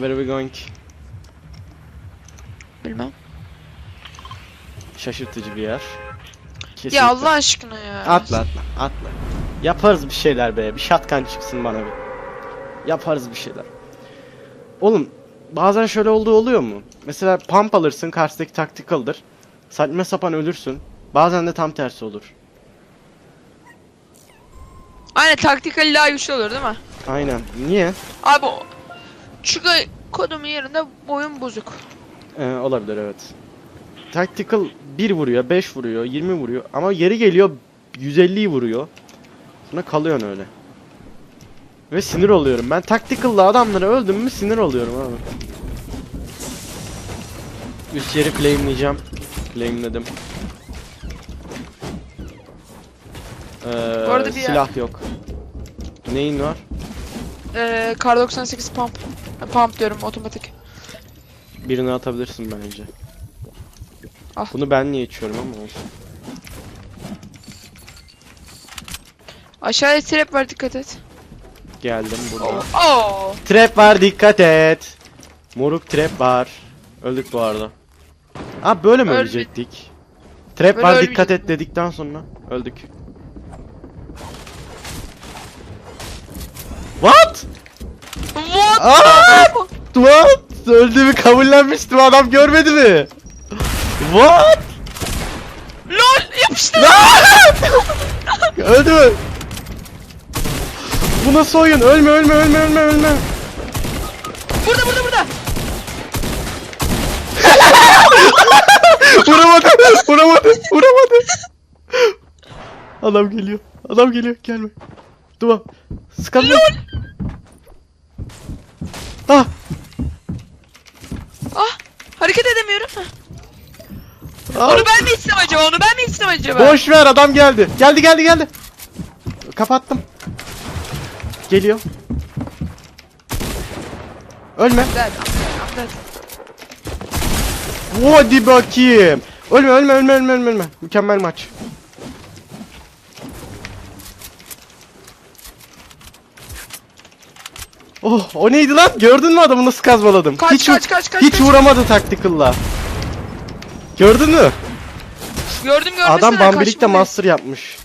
where are we going? Bilmem. Şaşırtıcı bir yer. Kesinlikle. Ya Allah aşkına ya. Atla atla atla. Yaparız bir şeyler be. Bir şatkan çıksın bana bir. Yaparız bir şeyler. Oğlum bazen şöyle olduğu oluyor mu? Mesela pump alırsın karşıdaki tactical'dır. Saçma sapan ölürsün. Bazen de tam tersi olur. Aynen taktikali daha güçlü olur değil mi? Aynen. Niye? Abi çünkü kodumun yerinde boyun bozuk. Ee, olabilir evet. Tactical 1 vuruyor, 5 vuruyor, 20 vuruyor ama yeri geliyor 150'yi vuruyor. Sonra kalıyorsun öyle. Ve sinir oluyorum. Ben tactical'la adamları öldüm mü sinir oluyorum abi. Üst yeri claimleyeceğim. Claimledim. Ee, arada bir silah yok. Neyin var? Ee, Kar 98 pump. Pump diyorum otomatik. Birini atabilirsin bence. Al. Bunu ben niye içiyorum ama olsun. Aşağıya trap var dikkat et. Geldim burada. Oo. Trap var dikkat et. Moruk trap var. Öldük bu arada. Aa böyle mi Ölme- ölecektik? Trap Böyle var ölmeyecek- dikkat et dedikten sonra öldük. What? What? Aa! What? Öldüğümü kabullenmiştim adam görmedi mi? What? LOL yapıştı. Öldü mü? Bu nasıl oyun? Ölme ölme ölme ölme ölme. burada burada burada. vuramadı, vuramadı, vuramadı. Adam geliyor, adam geliyor, gelme. Duva, sıkalım. Ah, Ah hareket edemiyorum. Ah. Onu ben mi içsem acaba? Onu ben mi içsem acaba? Boş ver adam geldi. Geldi geldi geldi. Kapattım. Geliyor. Ölme. Güzel. Hadi bakayım. Ölme ölme ölme ölme ölme. Mükemmel maç. Oh o neydi lan? Gördün mü adamı nasıl kazmaladım? Kaç, hiç, kaç, kaç, kaç, hiç kaç. vuramadı tactical'la. Gördün mü? Gördüm gördüm. Adam Bambilik'te master yapmış.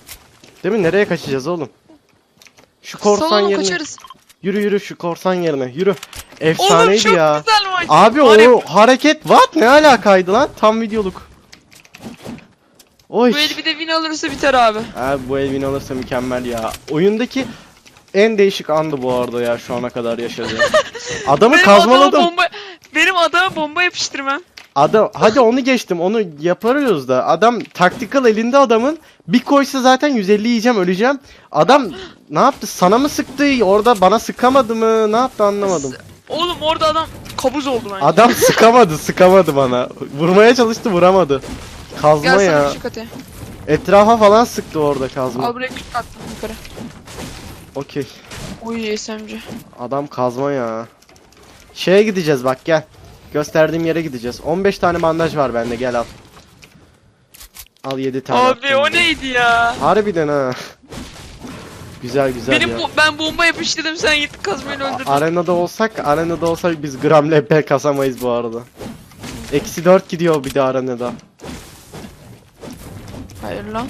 Değil mi? Nereye kaçacağız oğlum? Şu korsan Salonu yerine. kaçarız. Yürü yürü şu korsan yerine. Yürü. Oğlum Efsaneydi çok ya. güzel maç. Abi ya, o hareket what ne alakaydı lan? Tam videoluk. Oy. Bu el bir de win alırsa biter abi. Abi bu Elvin alırsa mükemmel ya. Oyundaki en değişik andı bu arada ya şu ana kadar yaşadığım. Adamı Benim adama kazmaladım. bomba, benim adama bomba yapıştırmam. Adam hadi onu geçtim. Onu yaparıyoruz da. Adam tactical elinde adamın. Bir koysa zaten 150 yiyeceğim, öleceğim. Adam ne yaptı? Sana mı sıktı? Orada bana sıkamadı mı? Ne yaptı anlamadım. Oğlum orada adam kabuz oldu bence. Adam sıkamadı, sıkamadı bana. Vurmaya çalıştı, vuramadı. Kazma Gel ya. Etrafa falan sıktı orada kazma. Al buraya küçük attım yukarı. Okey. Oy SMG. Adam kazma ya. Şeye gideceğiz bak gel. Gösterdiğim yere gideceğiz. 15 tane bandaj var bende gel al. Al 7 tane. Abi o neydi ya? Harbiden ha. güzel güzel Benim ya. bu, ben bomba yapıştırdım sen gittin kazmayla öldürdün. Arenada olsak, arenada olsak biz gram LP kasamayız bu arada. Eksi 4 gidiyor bir de arenada. Hayır lan.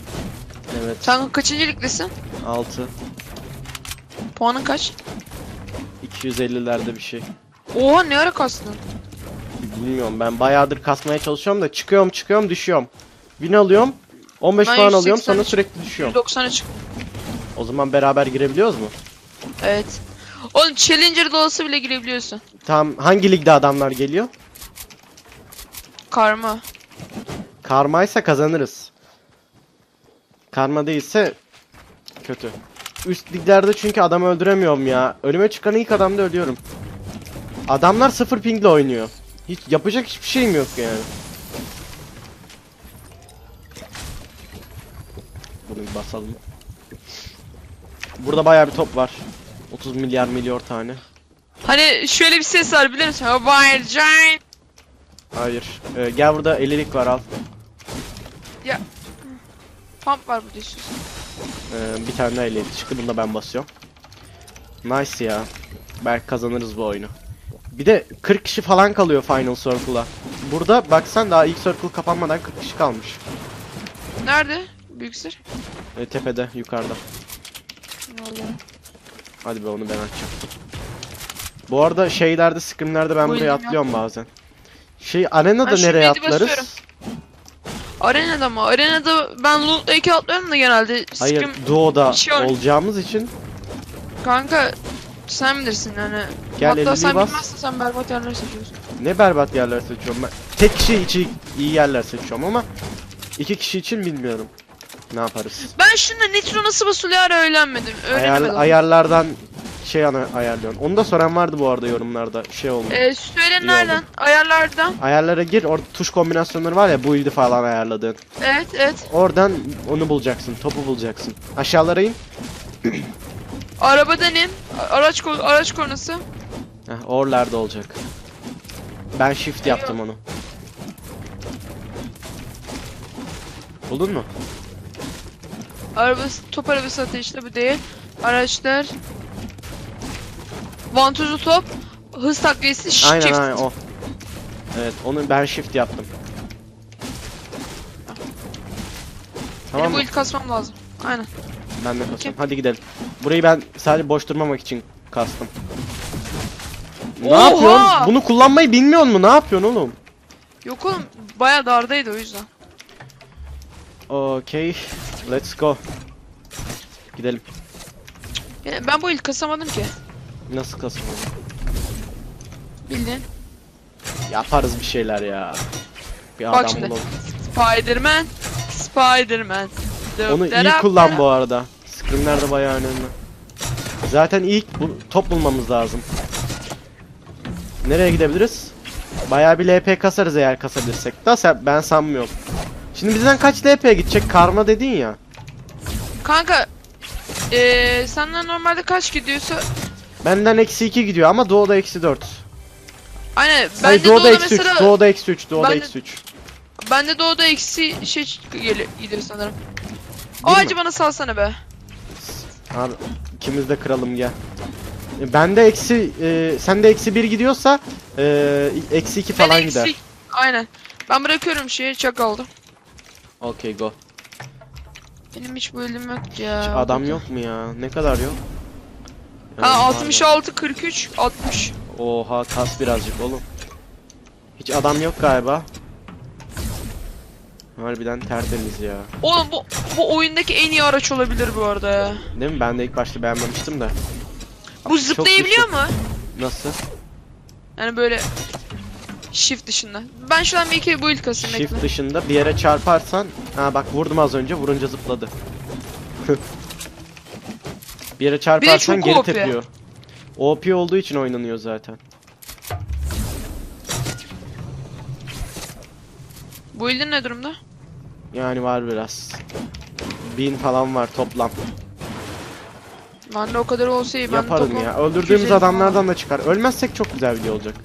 Evet. Sen kaçıncı ligdesin? 6. Puanın kaç? 250'lerde bir şey. Oha ne ara kastın? Bilmiyorum ben bayağıdır kasmaya çalışıyorum da çıkıyorum çıkıyorum düşüyorum. Win alıyorum. 15 Ben puan alıyorum 180 sonra sürekli düşüyorum. 190'a çık. O zaman beraber girebiliyoruz mu? Evet. Oğlum Challenger dolası bile girebiliyorsun. Tam hangi ligde adamlar geliyor? Karma. Karmaysa kazanırız. Karma değilse kötü. Üst liglerde çünkü adam öldüremiyorum ya. Önüme çıkan ilk adamda ölüyorum. Adamlar sıfır pingle oynuyor. Hiç yapacak hiçbir şeyim yok yani. Bunu bir basalım. Burada bayağı bir top var. 30 milyar milyar tane. Hani şöyle bir ses var bilir misin? Why giant? Hayır. Ee, gel burada 50'lik var al. Pump var burada istiyorsan. Ee, bir tane daha 50 çıktı. Bunu da ben basıyorum. Nice ya. Belki kazanırız bu oyunu. Bir de 40 kişi falan kalıyor Final Circle'a. Burada baksan daha ilk circle kapanmadan 40 kişi kalmış. Nerede? Büyüksür. E, tepede, yukarıda. Vallahi. Hadi be onu ben açacağım. Bu arada şeylerde, scrimlerde ben Bu buraya elim atlıyorum bazen. Şey arenada Ben şu nereye midi atlarız? basıyorum. Arenada mı? Arenada ben loot'la iki atlıyorum da genelde. Hayır, Scrim- Duo'da şey ol- olacağımız için Kanka sen bilirsin yani. Gel Hatta sen bas. bilmezsen sen berbat yerler seçiyorsun. ne berbat yerler seçiyorum ben. Tek kişi için iyi yerler seçiyorum ama iki kişi için bilmiyorum. Ne yaparız? Ben şunda nitro nasıl basılıyor öğrenmedim. Ayar, Öğrenemedim. ayarlardan şey ana ayarlıyorsun. Onu da soran vardı bu arada yorumlarda. Şey olmuş. Ee, söyle İyi nereden? Ayarlardan. Ayarlara gir. Orada tuş kombinasyonları var ya build'i falan ayarladığın. Evet evet. Oradan onu bulacaksın. Topu bulacaksın. Aşağılara in. Arabadan in. Araç kol araç kornası. Heh, oralarda olacak. Ben shift yaptım onu. Buldun mu? Arabası top arabası ateşli bu değil. Araçlar. Vantuzlu top. Hız takviyesi shift. Aynen aynen o. Evet onu ben shift yaptım. Tamam Benim mı? bu ilk kasmam lazım. Aynen. Ben de kasıyorum. Hadi gidelim. Burayı ben sadece boş durmamak için kastım. Ne Oha! yapıyorsun? Bunu kullanmayı bilmiyor mu? Ne yapıyorsun oğlum? Yok oğlum baya dardaydı o yüzden. Okay. Let's go. Gidelim. Yani ben bu ilk kasamadım ki. Nasıl kasım? Bildin. Yaparız bir şeyler ya. Bir Bak adam şimdi. bulalım. Spiderman. Spiderman. Onu iyi kullan bu arada. Scrimler de bayağı önemli. Zaten ilk bu, top bulmamız lazım. Nereye gidebiliriz? Bayağı bir LP kasarız eğer kasabilirsek. Da sen, ben sanmıyorum. Şimdi bizden kaç LP gidecek? Karma dedin ya. Kanka. Eee senden normalde kaç gidiyorsa Benden eksi 2 gidiyor ama Doğu'da eksi 4. Aynen ben Hayır de Doğu'da doğuda eksi 3. mesela Doğu'da eksi 3. Doğu'da Ben de- eksi 3. ben de doğuda eksi şey geliyor gidiyor sanırım. O ağacı bana salsana be. Abi ikimiz de kralım gel. E, Bende eksi, e, sende eksi 1 gidiyorsa e, eksi 2 Ben falan eksi- gider. Aynen. Ben bırakıyorum şeyi çak aldım. Okay go. Benim hiç bölüm yok ya. Hiç adam yok mu ya? Ne kadar yok? Ha Evet, var 66 43 60. ya. Oha kas birazcık oğlum. Hiç adam yok galiba. Harbiden tertemiz ya. Oğlum bu bu oyundaki en iyi araç olabilir bu arada ya. Değil mi? Ben de ilk başta beğenmemiştim de. Bu Çok zıplayabiliyor mu? Nasıl? Yani böyle shift dışında. Ben şu an bir iki build kasayım Shift bekle. dışında bir yere çarparsan ha bak vurdum az önce vurunca zıpladı. Bir yere çarparsan çok geri OP. tepiyor. OP olduğu için oynanıyor zaten. Build'in ne durumda? Yani var biraz. Bin falan var toplam. De o kadar olsa iyi. Ben Yaparım toplam ya. Öldürdüğümüz 250 adamlardan da çıkar. Ölmezsek çok güzel video olacak.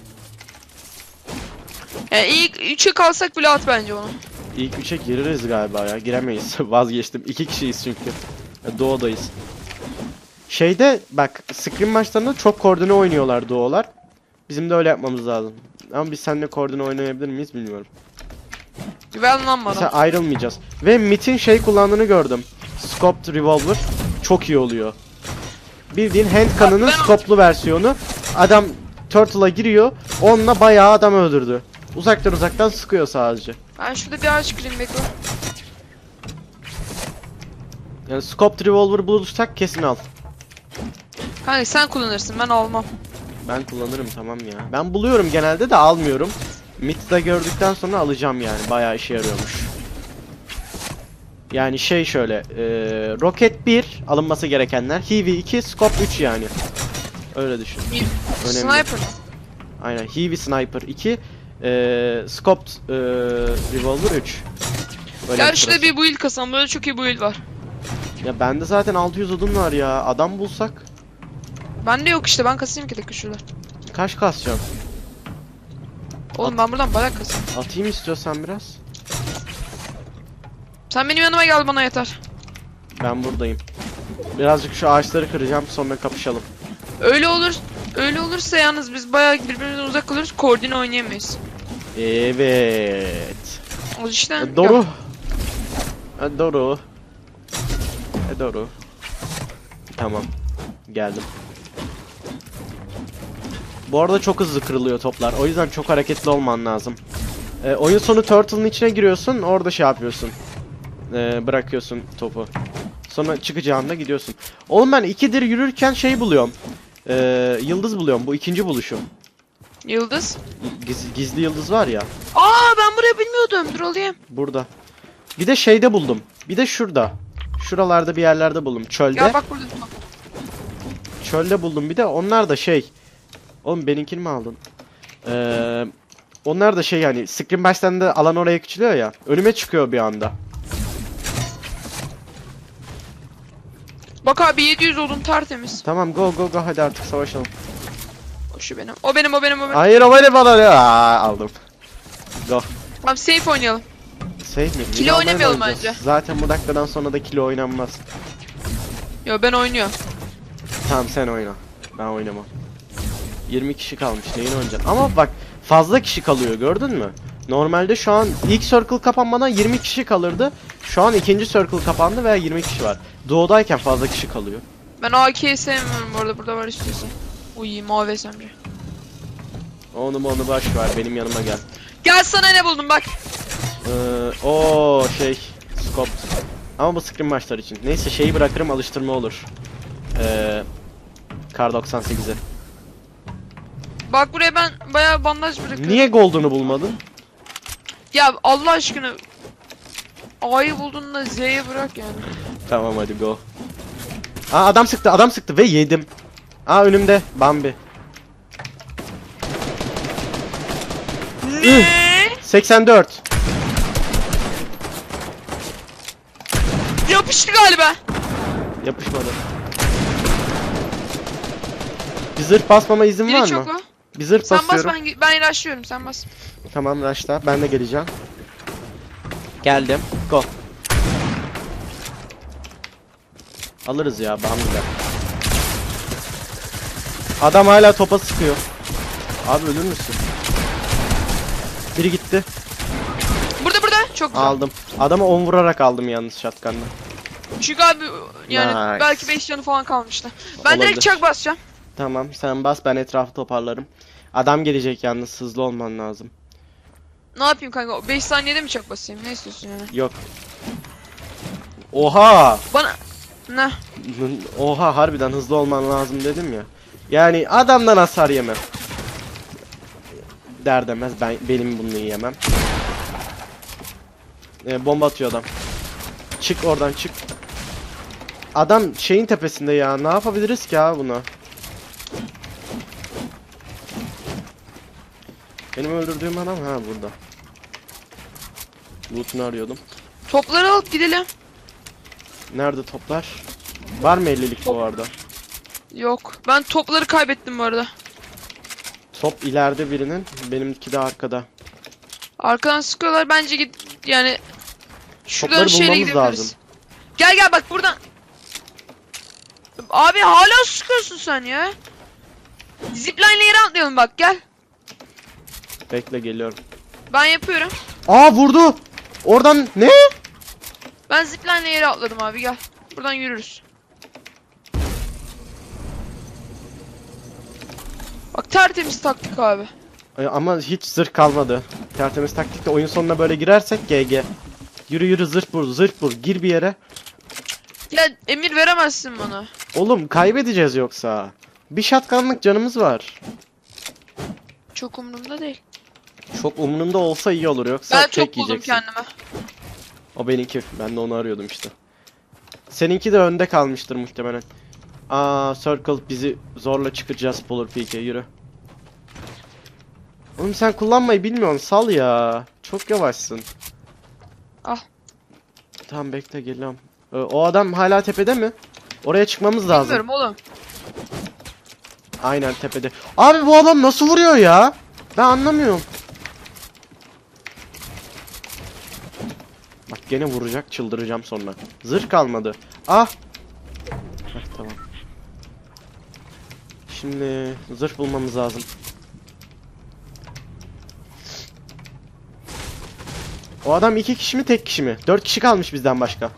Yani ilk 3'e kalsak bile at bence onu. İlk üçe gireriz galiba ya. Giremeyiz. Vazgeçtim. İki kişiyiz çünkü. Doğu'dayız. Şeyde bak scrim maçlarında çok koordine oynuyorlar Doğular. Bizim de öyle yapmamız lazım. Ama biz seninle koordine oynayabilir miyiz bilmiyorum. Güven lan bana. Mesela ayrılmayacağız. Ve Mit'in şey kullandığını gördüm. Scoped Revolver. Çok iyi oluyor. Bildiğin hand canon'ın ben- scoplu versiyonu. Adam Turtle'a giriyor. Onunla bayağı adam öldürdü. Uzaktan uzaktan sıkıyor sadece. Ben şurada bir ağaç kırayım bekle. Yani Scoped Revolver bulursak kesin al. Kanka sen kullanırsın ben almam. Ben kullanırım tamam ya. Ben buluyorum genelde de almıyorum. Mid'de gördükten sonra alacağım yani. Bayağı işe yarıyormuş. Yani şey şöyle. E, Rocket 1 alınması gerekenler. Heavy 2, Scope 3 yani. Öyle düşün. Önemli. Sniper. Aynen. Heavy Sniper 2, e, Scoped e, Revolver 3. Öyle Gel bir şurada bir build kasam. Böyle çok iyi build var. Ya bende zaten 600 odun var ya. Adam bulsak Bende yok işte ben kasayım ki dakika şurada. kaç kasacağım? Oğlum ben buradan bayağı kasayım. Atayım istiyorsan biraz. Sen benim yanıma gel bana yeter. Ben buradayım. Birazcık şu ağaçları kıracağım sonra kapışalım. Öyle olur. Öyle olursa yalnız biz bayağı birbirimizden uzak kalırız. Koordine oynayamayız. Evet. O işte. E, Doğru. E, Doğru. E, Doğru. Tamam. Geldim. Bu arada çok hızlı kırılıyor toplar. O yüzden çok hareketli olman lazım. E, oyun sonu Turtle'ın içine giriyorsun. Orada şey yapıyorsun. E, bırakıyorsun topu. Sonra çıkacağında gidiyorsun. Oğlum ben ikidir yürürken şey buluyorum. E, yıldız buluyorum. Bu ikinci buluşum. Yıldız. Giz- gizli yıldız var ya. Aa ben burayı bilmiyordum. Dur alayım. Burada. Bir de şeyde buldum. Bir de şurada. Şuralarda bir yerlerde buldum. Çölde. Gel bak burada. Çölde buldum bir de. Onlar da şey. Oğlum benimkini mi aldın? Ee, onlar da şey yani Screen Bash'ten de alan oraya küçülüyor ya. Önüme çıkıyor bir anda. Bak abi 700 oldun tertemiz. Tamam go go go hadi artık savaşalım. O şu benim. O benim o benim o benim. Hayır o beni bana ne? Aa, aldım. Go. Tamam safe oynayalım. Save mi? Kilo Yine oynamayalım bence. Zaten bu dakikadan sonra da kilo oynanmaz. Yo ben oynuyorum. Tamam sen oyna. Ben oynamam. 20 kişi kalmış. Neyini oynayacaksın? Ama bak fazla kişi kalıyor gördün mü? Normalde şu an ilk circle kapanmadan 20 kişi kalırdı. Şu an ikinci circle kapandı veya 20 kişi var. Doğudayken fazla kişi kalıyor. Ben AK'yi sevmiyorum bu arada burada var istiyorsan. Uy mavi SMG. Onu mu onu baş ver benim yanıma gel. Gel sana ne buldum bak. Ee, o şey scope. Ama bu screen maçlar için. Neyse şeyi bırakırım alıştırma olur. Ee, Kar 98'i. Bak buraya ben bayağı bandaj bırakıyorum. Niye Golden'u bulmadın? Ya Allah aşkına. A'yı buldun da Z'ye bırak yani. Tamam hadi go. Aa adam sıktı adam sıktı ve yedim. Aa önümde Bambi. Ne? 84. Yapıştı galiba. Yapışmadı. Bir zırh basmama izin var Biri mı? çok o. Bir zırh Sen bas basıyorum. ben ben ilaçlıyorum sen bas. Tamam Raşla ben de geleceğim. Geldim. Go. Alırız ya Bambi'den. Adam hala topa sıkıyor. Abi ölür müsün? Biri gitti. Burada burada çok güzel. Aldım. Adamı 10 vurarak aldım yalnız shotgun'la. Çünkü abi yani Nice. belki 5 canı falan kalmıştı. Ben Olabilir. direkt çak basacağım. Tamam sen bas ben etrafı toparlarım. Adam gelecek yalnız hızlı olman lazım. Ne yapayım kanka? 5 saniyede mi çak basayım? Ne istiyorsun yani? Yok. Oha! Bana ne? Oha harbiden hızlı olman lazım dedim ya. Yani adamdan hasar yemem. Der demez ben benim bunu yemem. Ee, bomba atıyor adam. Çık oradan çık. Adam şeyin tepesinde ya. Ne yapabiliriz ki abi buna? Benim öldürdüğüm adam ha burada. Loot'unu arıyordum. Topları alıp gidelim. Nerede toplar? Var mı 50'lik bu arada? Yok. Ben topları kaybettim bu arada. Top ileride birinin, benimki de arkada. Arkadan sıkıyorlar bence git yani şuradan Topları şeyle bulmamız gidebiliriz. lazım. Gel gel bak buradan. Abi hala sıkıyorsun sen ya. Zipline'le yere atlayalım bak gel. Bekle geliyorum. Ben yapıyorum. Aa vurdu. Oradan ne? Ben zipline'le yere atladım abi gel. Buradan yürürüz. Bak tertemiz taktik abi. Ay, ama hiç zırh kalmadı. Tertemiz taktikte oyun sonuna böyle girersek GG. Yürü yürü zırh vur zırh vur gir bir yere. Ya emir veremezsin bana. Oğlum kaybedeceğiz yoksa. Bir şatkanlık canımız var. Çok umurumda değil. Çok umurumda olsa iyi olur yoksa Ben tek çok buldum yiyeceksin. kendime. O benimki. Ben de onu arıyordum işte. Seninki de önde kalmıştır muhtemelen. Aa Circle bizi zorla çıkacağız Polar Peak'e yürü. Oğlum sen kullanmayı bilmiyorsun sal ya. Çok yavaşsın. Al. Tamam bekle geliyorum. Ee, o adam hala tepede mi? Oraya çıkmamız lazım. Bilmiyorum oğlum. Aynen tepede. Abi bu adam nasıl vuruyor ya? Ben anlamıyorum. Gene vuracak çıldıracağım sonra. Zırh kalmadı. Ah. Heh, tamam. Şimdi zırh bulmamız lazım. O adam iki kişi mi tek kişi mi? Dört kişi kalmış bizden başka.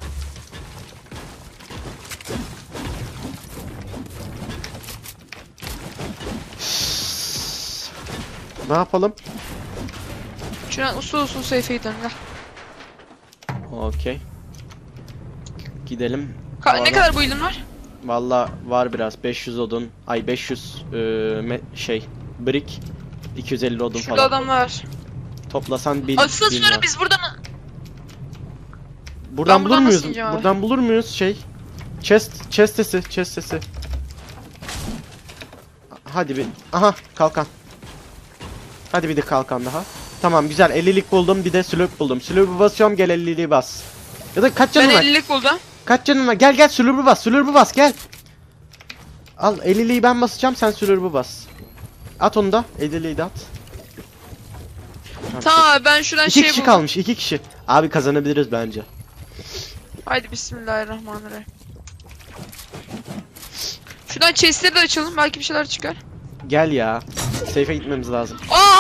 Ne yapalım? Şuradan usul usul seyfe gidelim gel. Okey. Gidelim. Ka- O ne kadar bu ilin var? Valla var biraz 500 odun. Ay 500 eee, me- şey brick 250 odun Şurada falan. adamlar var. Toplasan bir Asıl var. biz buradan... Buradan Ben bulur muyuz? abi? Buradan bulur muyuz şey? Chest chest sesi, chest sesi. Hadi bir. Aha kalkan. Hadi bir de kalkan daha. Tamam güzel 50'lik buldum bir de slurp buldum. Slurp'u basıyorum gel 50'liği bas. Ya da kaç Ben canın var? 50'lik buldum. Kaç canın var? Gel gel slurp'u bas. Slurp'u bas gel. Al 50'liği ben basacağım sen slurp'u bas. At onu da 50'liği de at. Tamam, abi, ben şuradan İki şey kişi buldum. kalmış iki kişi. Abi kazanabiliriz bence. Haydi bismillahirrahmanirrahim. Şuradan chestleri de açalım belki bir şeyler çıkar. Gel ya. Safe'e gitmemiz lazım. Aa!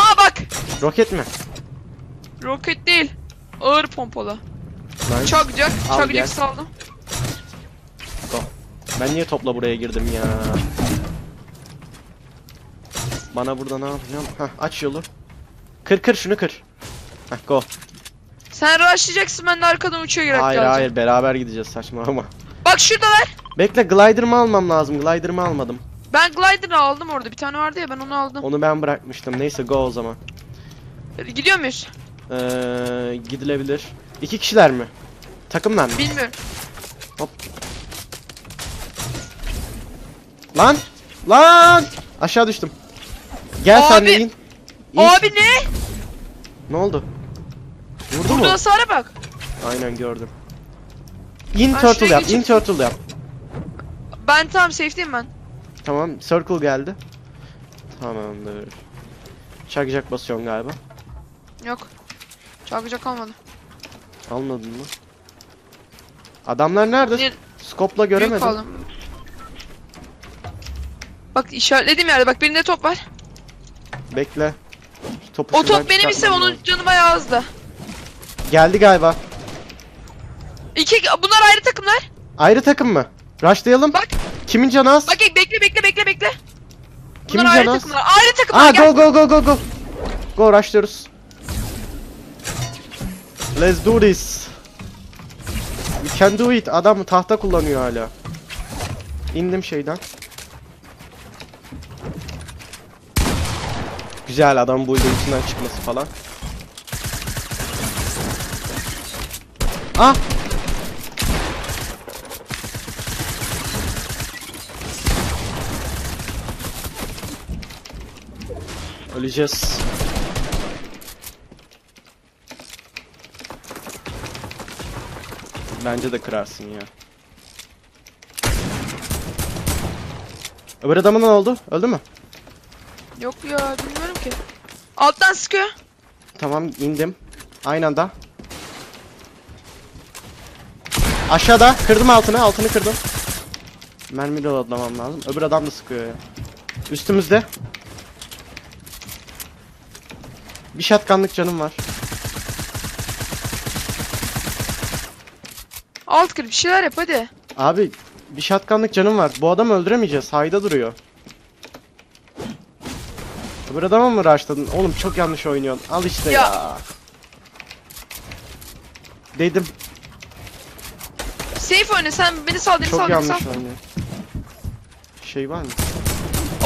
Roket mi? Roket değil. Ağır pompalı. Nice. Çakacak. Al gel. Çakacak saldım. Ben niye topla buraya girdim ya? Bana burada ne yapacağım? Hah aç yolu. Kır kır şunu kır. Hah go. Sen rushlayacaksın ben de arkadan uçuyor girek Hayır geleceğim. hayır beraber gideceğiz saçmalama. Bak şuradalar. Bekle glider'ımı almam lazım. Glider'ımı almadım. Ben glider'ı aldım orada. Bir tane vardı ya ben onu aldım. Onu ben bırakmıştım. Neyse go o zaman. Gidiyor muyuz? Ee, gidilebilir. İki kişiler mi? Takımlar mı? Bilmiyorum. Lan! Lan! Aşağı düştüm. Gel sen de Abi! in. İn. Abi ne? Ne oldu? Vurdu mu? Burada hasara bak. Aynen gördüm. In Ben turtle şuraya yap, in turtle yap. Ben tamam safe'deyim ben. Tamam, circle geldi. Tamamdır. Çakacak basıyorsun galiba. Yok. Çakacak almadı. Almadın mı? Adamlar nerede? Niye- Skopla Büyük göremedim. aldım. Bak işaretlediğim yerde bak birinde top var. Bekle. Topu O şuradan top benim ise çıkartmam onun lazım. canı bayağı azdı. Geldi galiba. İki bunlar ayrı takımlar. Ayrı takım mı? Rushlayalım. Bak Kimin canı az? bak bekle bekle bekle bekle. Kimin ayrı canı az? takımlar. Ayrı takımlar Aa gel. go go go go go. Go rushlıyoruz. Let's do this. We can do it. Adam tahta kullanıyor hala. İndim şeyden. Güzel adam bu içinden çıkması falan. Ah! Öleceğiz. Bence de kırarsın ya. Öbür adamın ne oldu? Öldü mü? Yok ya bilmiyorum ki. Alttan sıkıyor. Tamam indim. Aynı anda. Aşağıda kırdım altını altını kırdım. Mermi reloadlamam lazım. Öbür adam da sıkıyor ya. Üstümüzde. Bir şatkanlık canım var. Alt kır bir şeyler yap hadi. Abi bir şatkanlık canım var. Bu adamı öldüremeyeceğiz. Hayda duruyor. Öbür adama mı rushladın? Oğlum çok yanlış oynuyorsun. Al işte ya. Ya. Dedim. Safe oyna sen beni sal beni Çok sal beni yanlış oynuyor. Şey var mı?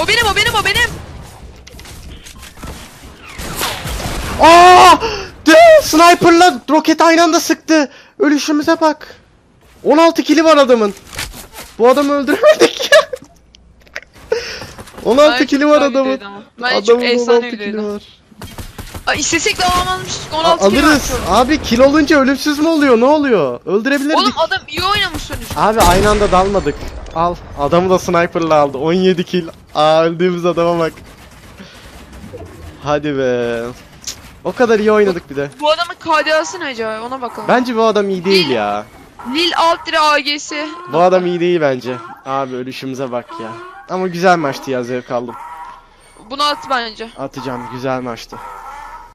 O benim o benim o benim. Aa! De sniper'la roket aynı anda sıktı. Ölüşümüze bak. 16 kili var adamın. Bu adamı öldüremedik ya. 16 Bence kili var adamın. çok Adamın efsane 16 kili var. Aa, istesek de alamazmıştık A- 16 kilo alırız. Abi kill olunca ölümsüz mü oluyor? Ne oluyor? Öldürebilirdik. Oğlum adam iyi oynamış sonuçta. Abi aynı anda dalmadık. Al. Adamı da sniper'la aldı. 17 kill. Aa öldüğümüz adama bak. Hadi be. O kadar iyi oynadık bir de. Bu adamın KDA'sı ne acaba ona bakalım. Bence bu adam iyi değil ya. Lil alt lira AG'si. Bu adam iyi değil bence. Abi ölüşümüze bak ya. Ama güzel maçtı ya zevk aldım. Bunu at bence. Atacağım güzel maçtı.